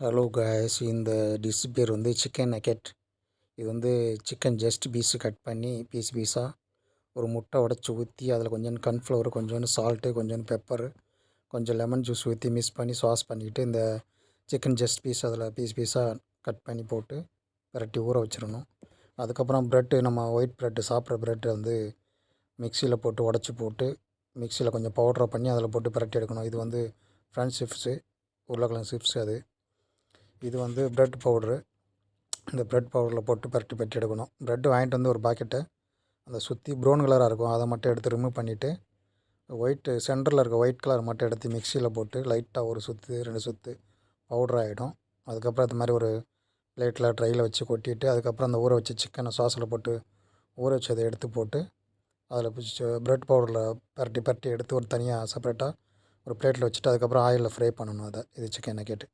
Hello guys இந்த dish பேர் வந்து சிக்கன் நக்கெட் இது வந்து சிக்கன் ஜஸ்ட் பீஸு கட் பண்ணி பீஸ் பீஸாக ஒரு முட்டை உடச்சி ஊற்றி அதில் கொஞ்சோண்டு கன்ஃப்ளவர் கொஞ்சோண்டு சால்ட்டு கொஞ்சோண்டு பெப்பர் கொஞ்சம் லெமன் ஜூஸ் ஊற்றி மிக்ஸ் பண்ணி சாஸ் பண்ணிக்கிட்டு இந்த சிக்கன் ஜஸ்ட் பீஸ் அதில் பீஸ் பீஸாக கட் பண்ணி போட்டு விரட்டி ஊற வச்சிடணும். அதுக்கப்புறம் ப்ரெட்டு நம்ம ஒயிட் ப்ரெட்டு சாப்பிட்ற ப்ரெட்டை வந்து மிக்சியில் போட்டு உடச்சி போட்டு மிக்சியில் கொஞ்சம் பவுட்ரை பண்ணி அதில் போட்டு விரட்டி எடுக்கணும். இது வந்து ஃப்ரெஞ்ச் சிப்ஸு உருளைக்கிழங்கு சிப்ஸ் அது. இது வந்து ப்ரெட் பவுட்ரு இந்த ப்ரெட் பவுடரில் போட்டு பரட்டி பரட்டி எடுக்கணும். ப்ரெட்டு வாங்கிட்டு வந்து ஒரு பாக்கெட்டை அந்த சுற்றி ப்ரௌன் கலராக இருக்கும். அதை மட்டும் எடுத்து ரிமூவ் பண்ணிவிட்டு ஒயிட்டு சென்டரில் இருக்க ஒயிட் கலர் மட்டும் எடுத்து மிக்சியில் போட்டு லைட்டாக ஒரு சுற்று ரெண்டு சுற்று பவுடர் ஆகிடும் அதுக்கப்புறம் அது மாதிரி ஒரு பிளேட்டில் ட்ரையில் வச்சு கொட்டிட்டு அதுக்கப்புறம் அந்த ஊற வச்சு சிக்கனை சாஸில் போட்டு ஊற வச்சு அதை எடுத்து போட்டு அதில் ப்ரெட் பவுடரில் பரட்டி பரட்டி எடுத்து ஒரு தனியாக செப்பரேட்டாக ஒரு பிளேட்டில் வச்சுட்டு அதுக்கப்புறம் ஆயிலில் ஃப்ரை பண்ணணும் அதை. இது சிக்கனை கேட்டு.